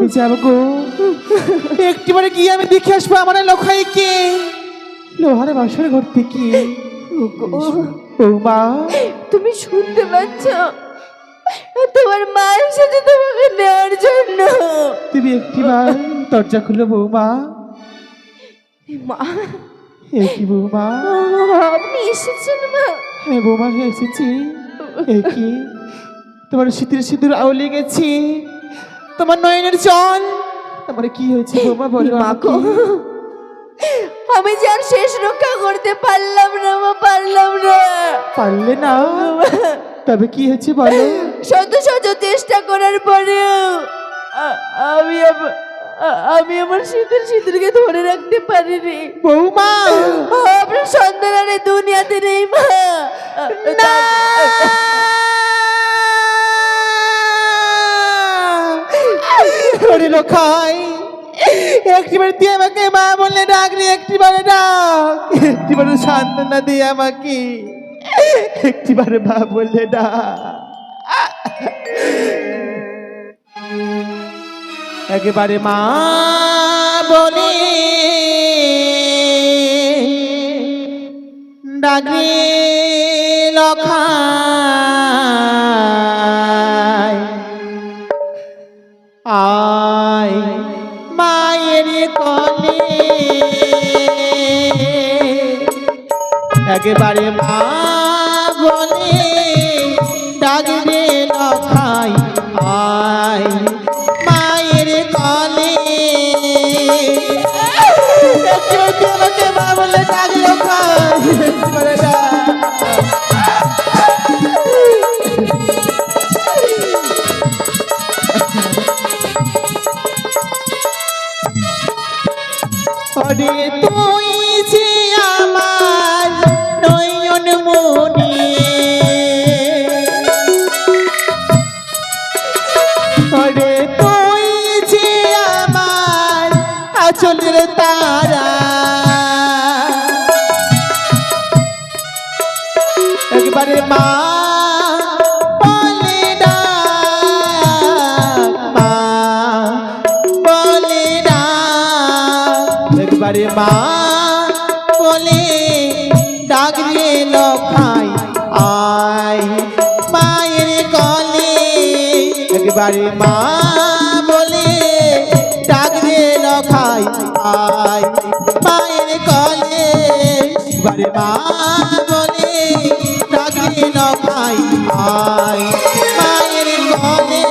আমি যাব গো। একটিবারে গিয়ে আমি দেখে আসব আমার লোখাইকে লোহারে বাসর ঘর থেকে। বৌমা তুমি শুনতে পাচ্ছ? তোমার মা এসেছে তোমাকে নেওয়ার জন্য। তুমি একটিবার দরজা খুলো বৌমা। মা। এ কি বৌমা? আপনি এসেছেন মা। হ্যাঁ বৌমা হয়ে এসেছি। এ কি? তোমার শীতের সিঁদুর আউলে গেছি। তোমার নয়নের জল তোমার কি হয়েছে বৌমা? বলো মা আমাকে। গো, আমি যার শেষ রক্ষা করতে পারলাম না মা পারলাম না। পারলে না। তবে কি হয়েছে বলো? শত শত চেষ্টা করার পরেও আমি আম- আমি আমার শীতের শীতলকে ধরে রাখতে পারিনি। বৌমা! আপনার সন্তান আর দুনিয়াতে নেই মা। ওরে লোখাই একটিবার দিয়ে আমাকে মা বললে ডাক রে, একটিবারে ডাক। একটিবারে সান্ত্বনা দিয়ে আমাকে। একটিবারে মা বললে ডাক। একেবারে মা বলে ডাকে লখায় একেবারে মা বলে ডাকবে লখাই আই মায়ের কলে মা বলে ডাক মা বলে ডাক রে লখাই আয়। মায়ের কলে একবারে মা বলে ডাক রে লখাই আয়। মায়ের কলে একবারে মা বলে ডাক রে লখাই আয়। মায়ের কলে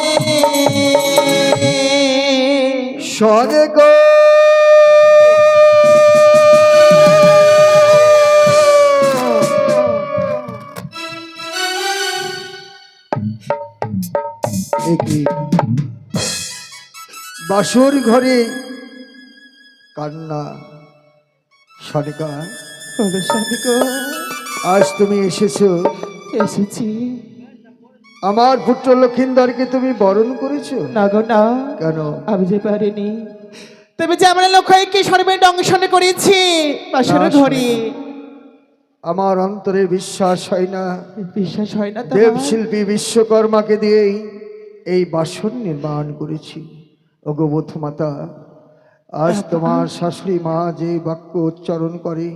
কি? বাসর ঘরে কান্না সনিকা। আজ তুমি এসেছ। এসেছি। আমার পুত্র লক্ষিন্দরকে তুমি বরণ করেছ? না গো না। কেন? আমি যে পারিনি। তবে যে আমরা লক্ষ্যকে সর্বে দংশন করেছি বাসর ঘরে আমার অন্তরে বিশ্বাস হয় না। বিশ্বাস হয় না দেব শিল্পী বিশ্বকর্মাকে দিয়েই এই বাসন নির্মাণ করেছি। অগবথ মাতা আজ তোমার শাশুড়ি মা যে বাক্য উচ্চারণ করে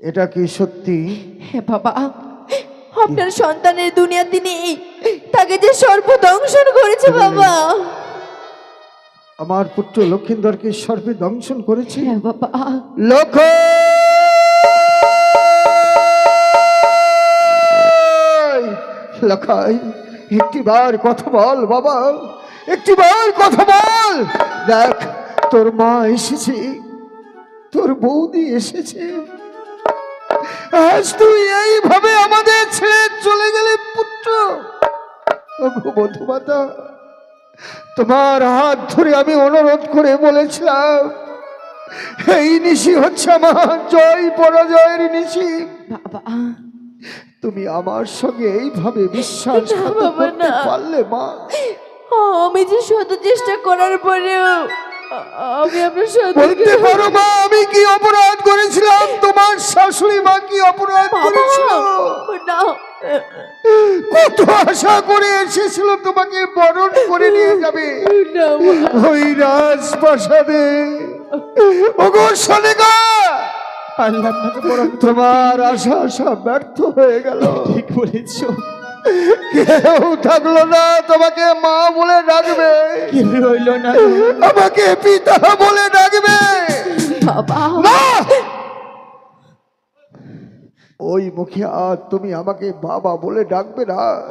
এটা কি সত্যি? হ্যাঁ বাবা আপনার সন্তানের দুনিয়াতে তিনি তাকে যে সর্বদংশন করেছে বাবা। আমার পুত্র লক্ষিন্দরকে সর্বে দংশন করেছে। হ্যাঁ বাবা। লক্ষ! লখাই একটিবার কথা বল বাবা। একটিবার কথা বল। দেখ তোর মা এসেছে। তোর বৌদি এসেছে। আজ তুই এইভাবে আমাদের ছেড়ে চলে গেলে পুত্র। বধুমাতা তোমার হাত ধরে আমি অনুরোধ করে বলেছিলাম এই নিশি হচ্ছে আমার জয় পরাজয়ের নিশি। বাবা। তুমি আমার সঙ্গে এইভাবে বিশ্বাস করতে পারলে মা। আমি যে শত চেষ্টা করার পরেও আমি আপনার সাথে বলতে পারো মা আমি কি অপরাধ করেছিলাম? তোমার শাশুড়ি মা কি অপরাধ করেছিল? না। কত আশা করে এসেছিল তোমাকে বরণ করে নিয়ে যাবে। ওই রাজপ্রাসাদে। ওগো সনেগা! তোমার আশা আশা ব্যর্থ হয়ে গেল। ঠিক বলেছ। কেউ থাকল না তোমাকে মা বলে ডাকবে। কি রইল না। আমাকে পিতা বলে ডাকবে। বাবা। না ওই মুখে আর তুমি আমাকে বাবা বলে ডাকবে না।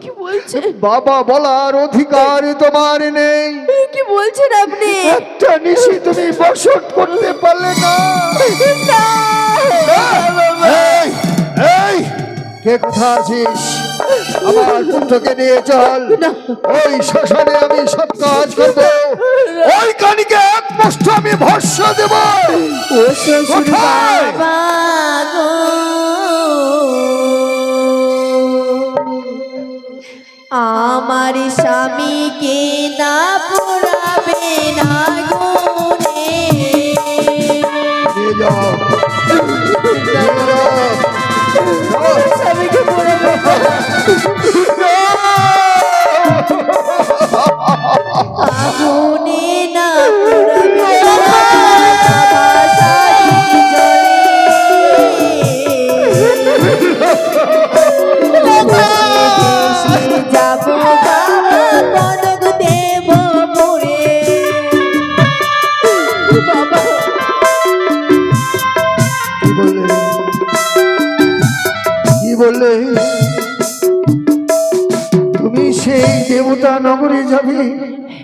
কি বলছেন? বাবা বলার অধিকার তোমার নেই। এ কি বলছেন আপনি? একটা নিশি তুমি বসত করতে পারলে না। এই, এই, কে কোথা আছিস? আমার পুত্রকে নিয়ে চল। ওই শ্মশানে আমি সব কাজ করব। ওই কানিকে এক মুষ্ঠ আমি ভস্য দেব। ও শ্বশুর আমার স্বামীকে না পড়াবে না গো রে। নিয়ে যাও। আগুনে না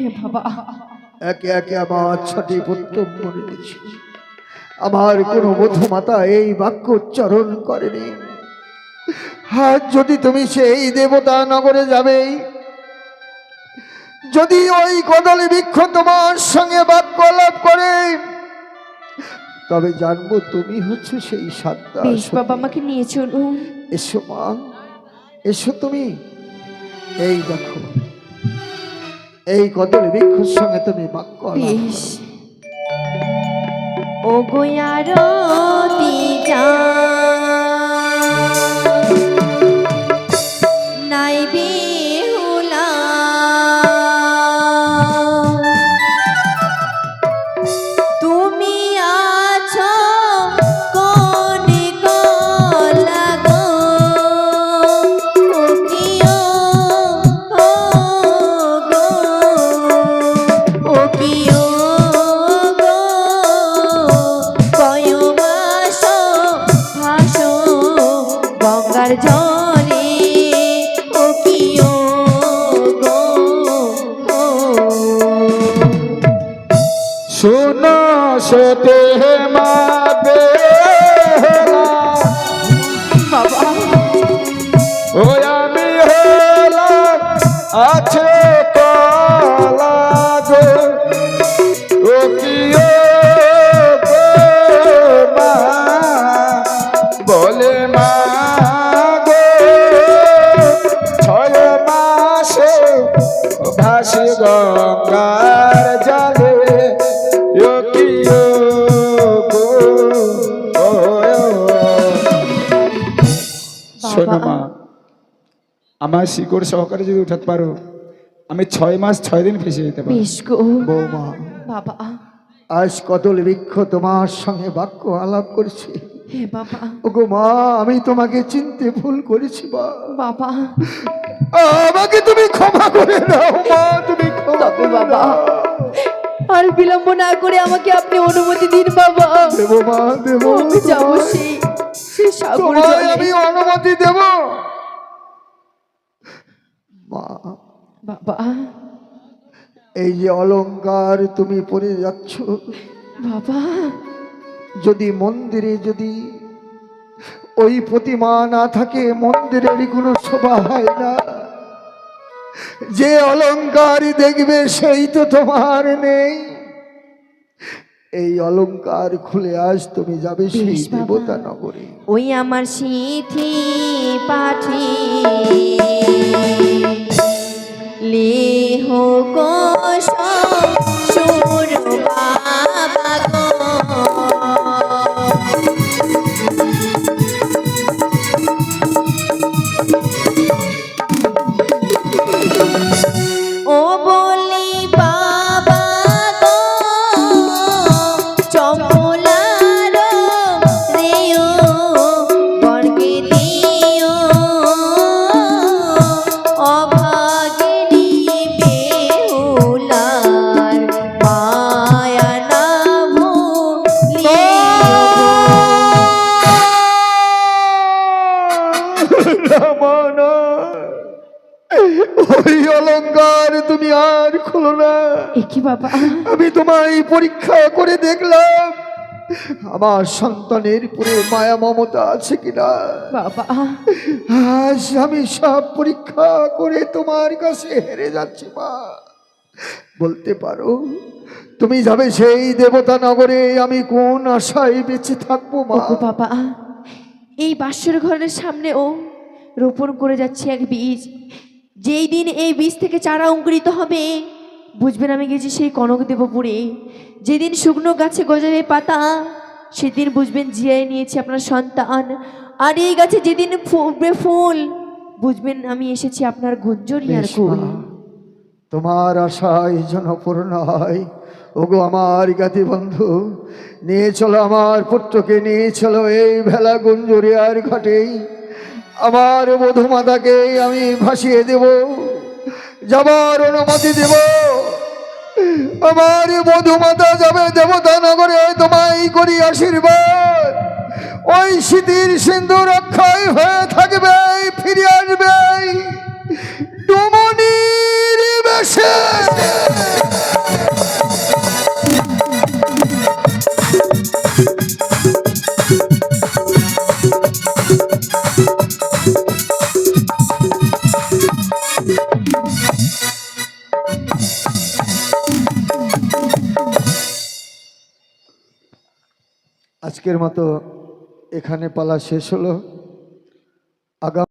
হে বাবা। একে একে আমার ছটি পুত্র মরে গেছে আমার কোনো বধুমাতা এই বাক্য উচ্চারণ করেনি। হ্যাঁ যদি তুমি সেই দেবতা নগরে যাবে যদি ওই কদলী বৃক্ষ তোমার সঙ্গে বাক্য লাভ করে তবে জানব তুমি হচ্ছে সেই সাতটা বাবা আমাকে নিয়ে চলুন। এসো মা এসো তুমি। এই দেখো এই কদলী বৃক্ষর সঙ্গে তুমি বাক্য ও গোয়ারতি যা নাই শোনো সেতে মা। বেলা আমার শিকড় সহকারে যদি উঠাতে পারো আমি ছয় মাস ছয় দিন ফেসে যেতে পারি বেশ গো। বৌমা বাবা। আজ কদল বৃক্ষ তোমার সঙ্গে বাক্য আলাপ করছি। হে বাবা। ওগো মা আমি তোমাকে চিনতে ভুল করেছি মা। বাবা। আমাকে তুমি ক্ষমা করে দাও মা তুমি ক্ষমা করে বাবা। আর বিলম্ব না করে আমাকে আপনি অনুমতি দিন বাবা। দেবো মা দেবো আমি যাব সেই সেই সাগর আমি অনুমতি দেব। মা বাবা এই যে অলংকার তুমি পরে যাচ্ছ। বাবা। যদি মন্দিরে যদি ওই প্রতিমা না থাকে মন্দিরেরই কোনো শোভা হয় না। যে অলংকার দেখবে সেই তো তোমার নেই। এই অলংকার খুলে আজ তুমি যাবে সেই। দেবতা নগরে। ওই আমার সিথি পাঠি। কি বাবা? আমি তোমায় পরীক্ষা করে দেখলাম। আমার সন্তানের পুরে মায়া মমতা আছে কিনা? বাবা। আজ আমি সব পরীক্ষা করে তোমার কাছে হেরে যাচ্ছি মা। বলতে পারো তুমি যাবে সেই দেবতা নগরে আমি কোন আশায় বেঁচে থাকব মা? বাবা এই বাসর ঘরের সামনে ও রোপণ করে যাচ্ছে এক বীজ। যেই দিন এই বীজ থেকে চারা অঙ্কুরিত হবে বুঝবেন আমি গেছি সেই কনক দেবপুরে যেদিন শুকনো গাছে গজাবে পাতা সেদিন বুঝবেন জিয়াই নিয়েছি আপনার সন্তান। আর এই গাছে যেদিন ফুটবে ফুল বুঝবেন আমি এসেছি আপনার গুঞ্জরিয়ার কুল। তোমার আশায় যেন পূর্ণ হয়। ওগো আমার জ্ঞাতি বন্ধু নিয়ে চলো আমার পুত্রকে নিয়ে চলো এই ভেলা গুঞ্জরিয়ার ঘাটেই আমার বধুমাতাকে আমি ভাসিয়ে দেব যাবার অনুমতি দেব। আমার মধুমাতা যাবে দেবতা নগরে, তোমায় করি আশীর্বাদ। ওই শীতির সিন্ধু রক্ষায় হয়ে থাকবে, ফিরে আসবে। ডুমনির বেশে। আজকের মতো এখানে পালা শেষ হলো। আগাম